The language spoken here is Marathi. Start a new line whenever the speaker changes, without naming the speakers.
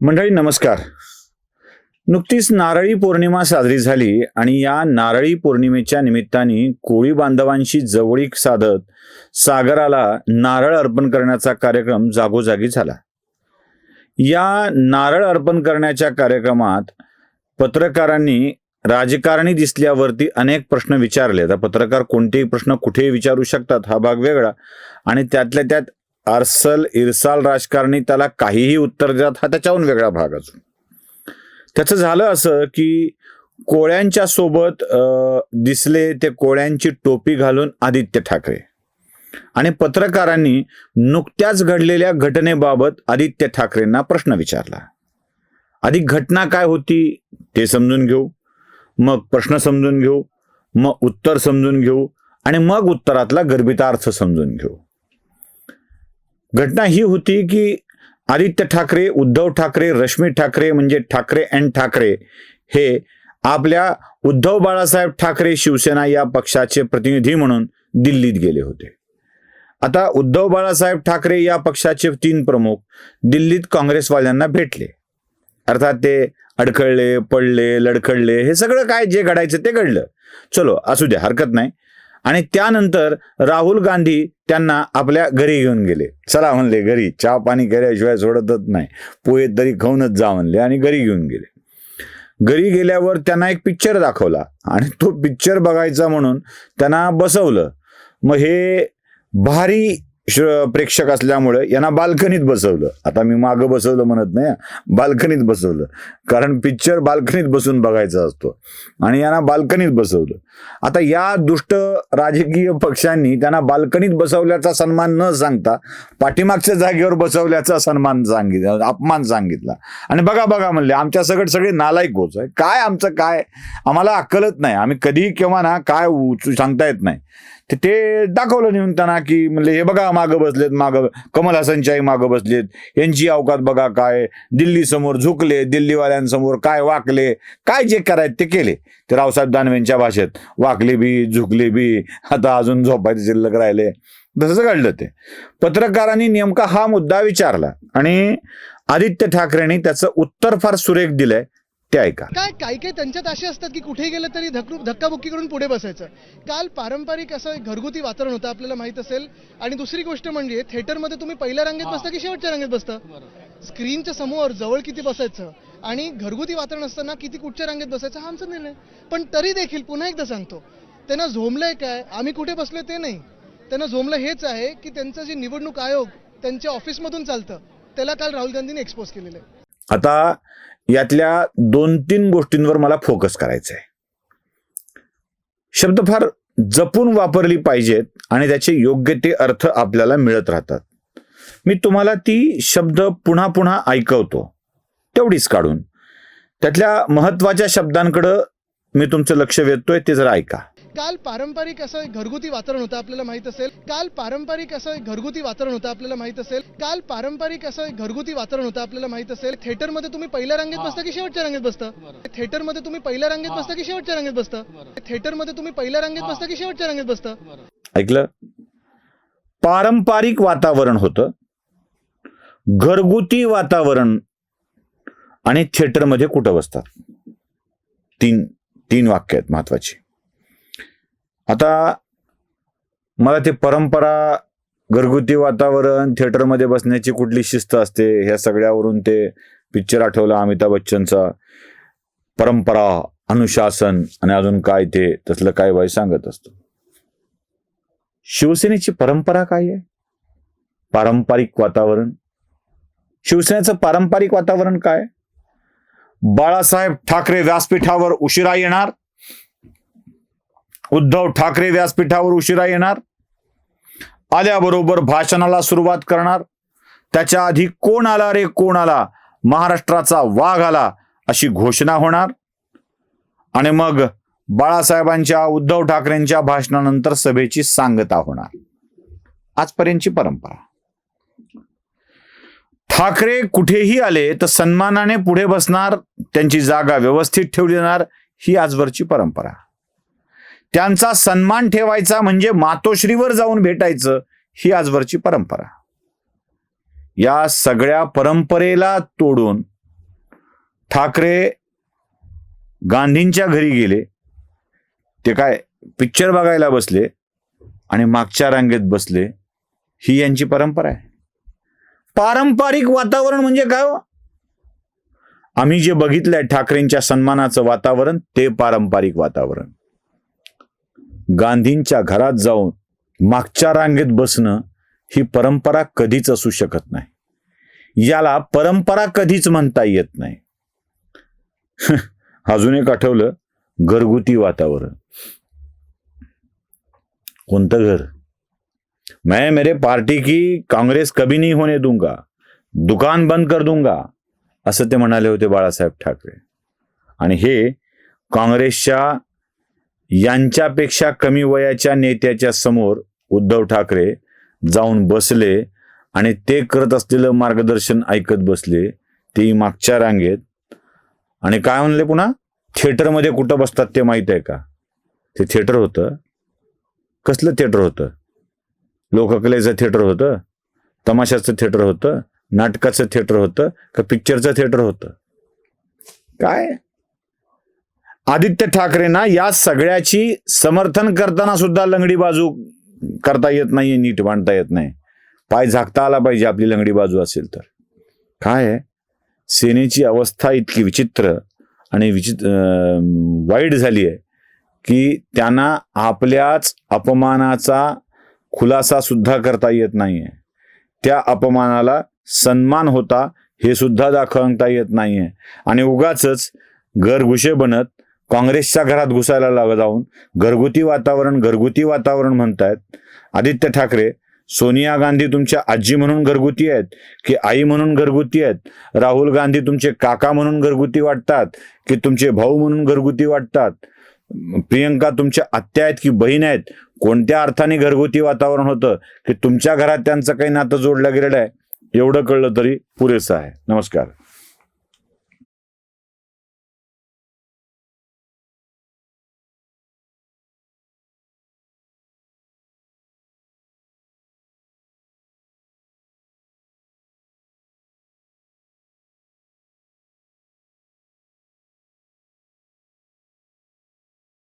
मंडळी नमस्कार. नुकतीच नारळी पौर्णिमा साजरी झाली आणि या नारळी पौर्णिमेच्या निमित्ताने कोळी बांधवांशी जवळीक साधत सागराला नारळ अर्पण करण्याचा कार्यक्रम जागोजागी झाला. या नारळ अर्पण करण्याच्या कार्यक्रमात पत्रकारांनी राजकारणी दिसल्यावरती अनेक प्रश्न विचारले. आता पत्रकार कोणतेही प्रश्न कुठेही विचारू शकतात हा भाग वेगळा. आणि त्यातल्या त्यात आरसल इरसाल राजकारणी त्याला काहीही उत्तर देतात हा त्याच्याहून वेगळा भाग अजून. त्याचं झालं असं की कोळ्यांच्या सोबत अं, दिसले ते कोळ्यांची टोपी घालून आदित्य ठाकरे. आणि पत्रकारांनी नुकत्याच घडलेल्या घटनेबाबत आदित्य ठाकरेंना प्रश्न विचारला. आधी घटना काय होती ते समजून घेऊ. मग प्रश्न समजून घेऊ. मग उत्तर समजून घेऊ. आणि मग उत्तरातला गर्भितार्थ समजून घेऊ. घटना ही होती की आदित्य ठाकरे उद्धव ठाकरे रश्मी ठाकरे म्हणजे ठाकरे अँड ठाकरे हे आपल्या उद्धव बाळासाहेब ठाकरे शिवसेना या पक्षाचे प्रतिनिधी म्हणून दिल्लीत गेले होते. आता उद्धव बाळासाहेब ठाकरे या पक्षाचे तीन प्रमुख दिल्लीत काँग्रेसवाल्यांना भेटले. अर्थात ते अडखळले पडले लडखडले हे सगळं काय जे घडायचं ते घडलं. चलो असू द्या हरकत नाही. आणि त्यानंतर राहुल गांधी त्यांना आपल्या घरी घेऊन गेले. चला म्हणले घरी चहा पाणी केल्याशिवाय सोडतच नाही. पोहे तरी खाऊनच जा म्हणले आणि घरी घेऊन गेले. घरी गेल्यावर त्यांना एक पिक्चर दाखवला आणि तो पिक्चर बघायचा म्हणून त्यांना बसवलं. मग हे भारी प्रेक्षक असल्यामुळे यांना बाल्कनीत बसवलं. आता मी मागं बसवलं म्हणत नाही बाल्कनीत बसवलं. कारण पिक्चर बाल्कनीत बसून बघायचा असतो. आणि यांना बाल्कनीत बसवलं. आता या दुष्ट राजकीय पक्षांनी त्यांना बाल्कनीत बसवल्याचा सन्मान न सांगता पाठीमागच्या जागेवर बसवल्याचा सन्मान सांगितला अपमान सांगितला. आणि बघा बघा म्हणले आमच्या सगळं सगळे नालायक होच आहे काय आमचं काय? आम्हाला अक्कलच नाही. आम्ही कधी केव्हा ना काय सांगता येत नाही. ते ते दाखवलं नेऊन त्यांना की म्हणले हे बघा मागं बसलेत मागं कमल हसनच्याही मागं बसलेत. यांची अवकात बघा काय दिल्ली समोर झुकले दिल्लीवाल्यांसमोर काय वाकले काय जे करायचे ते केले. ते रावसाहेब दानवेंच्या भाषेत वाकले बी झुकले बी आता अजून झोपायचे शिल्लक राहिले. तसंच घडलं ते. पत्रकारांनी नेमका हा मुद्दा विचारला आणि आदित्य ठाकरेंनी त्याचं उत्तर फार सुरेख दिलंय. ते ऐका.
काय काही काही त्यांच्यात असे असतात की कुठेही गेलं तरी धक्कू धक्काबुक्की करून पुढे बसायचं. काल पारंपरिक असं एक घरगुती वातावरण होतं आपल्याला माहीत असेल. आणि दुसरी गोष्ट म्हणजे थिएटरमध्ये तुम्ही पहिल्या रांगेत बसता की शेवटच्या रांगेत बसता? स्क्रीनच्या समोर जवळ किती बसायचं? आणि घरगुती वातावरण असताना किती कुठच्या रांगेत बसायचं हा आमचा निर्णय. पण तरी देखील पुन्हा एकदा सांगतो त्यांना झोमलंय काय? आम्ही कुठे बसलोय ते नाही. त्यांना झोमलं हेच आहे की त्यांचं जे निवडणूक आयोग त्यांच्या ऑफिसमधून चालतं त्याला काल राहुल गांधींनी एक्सपोज केलेलं आहे.
आता यातल्या दोन तीन गोष्टींवर मला फोकस करायचा आहे शब्द फार जपून वापरली पाहिजेत आणि त्याचे योग्य ते अर्थ आपल्याला मिळत राहतात. मी तुम्हाला ती शब्द पुन्हा पुन्हा ऐकवतो तेवढीच काढून. त्यातल्या महत्त्वाच्या शब्दांकडं मी तुमचं लक्ष वेधतोय ते जरा ऐका.
काल पारंपरिक असं घरगुती वातावरण होतं आपल्याला माहीत असेल. काल पारंपरिक असं घरगुती वातावरण होतं आपल्याला माहीत असेल. काल पारंपरिक असं घरगुती वातावरण होतं आपल्याला माहीत असेल. थिएटरमध्ये तुम्ही पहिल्या रांगेत बसता की शेवटच्या रांगेत बसता? थिएटरमध्ये तुम्ही पहिल्या रांगेत बसता की शेवटच्या रांगेत बसता? थिएटरमध्ये तुम्ही पहिल्या रांगेत बसता की शेवटच्या रांगेत बसता?
ऐकलं? पारंपरिक वातावरण होतं. घरगुती वातावरण आणि थिएटरमध्ये कुठं बसतात? तीन तीन वाक्य आहेत महत्वाची. आता मला ते परंपरा घरगुती वातावरण थिएटरमध्ये बसण्याची कुठली शिस्त असते ह्या सगळ्यावरून ते पिक्चर आठवला अमिताभ बच्चनचा. परंपरा अनुशासन आणि अजून काय ते तसलं काय बाई सांगत असतो. शिवसेनेची परंपरा काय आहे? पारंपरिक वातावरण. शिवसेनेचं पारंपरिक वातावरण काय? बाळासाहेब ठाकरे व्यासपीठावर उशिरा येणार उद्धव ठाकरे व्यासपीठावर उशिरा येणार. आल्याबरोबर भाषणाला सुरुवात करणार. त्याच्या आधी कोण आला रे कोण आला? महाराष्ट्राचा वाघ आला अशी घोषणा होणार. आणि मग बाळासाहेबांच्या उद्धव ठाकरेंच्या भाषणानंतर सभेची सांगता होणार. आजपर्यंतची परंपरा. ठाकरे कुठेही आले तर सन्मानाने पुढे बसणार त्यांची जागा व्यवस्थित ठेवली जाणार ही आजवरची परंपरा. त्यांचा सन्मान ठेवायचा म्हणजे मातोश्रीवर जाऊन भेटायचं ही आजवरची परंपरा. या सगळ्या परंपरेला तोडून ठाकरे गांधींच्या घरी गेले. ते काय पिक्चर बघायला बसले आणि मागच्या रांगेत बसले. ही यांची परंपरा आहे. पारंपरिक वातावरण म्हणजे काय हो? आम्ही जे बघितलंय ठाकरेंच्या सन्मानाचं वातावरण ते पारंपरिक वातावरण. गांधींच्या घरात जाऊन मागच्या रांगेत बसणं ही परंपरा कधीच असू शकत नाही. याला परंपरा कधीच म्हणता येत नाही. अजून एक आठवलं घरगुती वातावरण. कोणतं घर? मैं मेरे पार्टी की काँग्रेस कभी नहीं होने दूंगा. दुकान बंद कर दूंगा. असं ते म्हणाले होते बाळासाहेब ठाकरे. आणि हे काँग्रेसच्या यांच्यापेक्षा कमी वयाच्या नेत्याच्या समोर उद्धव ठाकरे जाऊन बसले आणि ते करत असलेलं मार्गदर्शन ऐकत बसले ते मागच्या रांगेत. आणि काय म्हणले पुन्हा? थिएटरमध्ये कुठं बसतात ते माहीत आहे का? ते थिएटर होतं. कसलं थिएटर होतं? लोककलेचं थिएटर होतं? तमाशाचं थिएटर होतं? नाटकाचं थिएटर होतं? का पिक्चरचं थिएटर होतं? काय? आदित्य ठाकरेंना या सगळ्याची समर्थन करताना सुद्धा लंगडी बाजू करता येत नाहीये नीट मांडता येत नाही. पाय झाकता आला पाहिजे आपली लंगडी बाजू असेल तर. काय आहे? सेनेची अवस्था इतकी विचित्र आणि विचित्र वाईट झाली आहे की त्यांना आपल्याच अपमानाचा खुलासा सुद्धा करता येत नाहीये. त्या अपमानाला सन्मान होता हे सुद्धा दाखवता येत नाहीये. आणि उगाच घरघुशे बनत काँग्रेसच्या घरात घुसायला लाग जाऊन घरगुती वातावरण घरगुती वातावरण म्हणतायत. आदित्य ठाकरे सोनिया गांधी तुमच्या आजी म्हणून घरगुती आहेत की आई म्हणून घरगुती आहेत? राहुल गांधी तुमचे काका म्हणून घरगुती वाटतात की तुमचे भाऊ म्हणून घरगुती वाटतात? प्रियंका तुमच्या आत्या आहेत की बहीण आहेत? कोणत्या अर्थाने घरगुती वातावरण होतं की तुमच्या घरात त्यांचं काही नातं जोडलं गेलेलं आहे? एवढं कळलं तरी पुरेसं आहे. नमस्कार.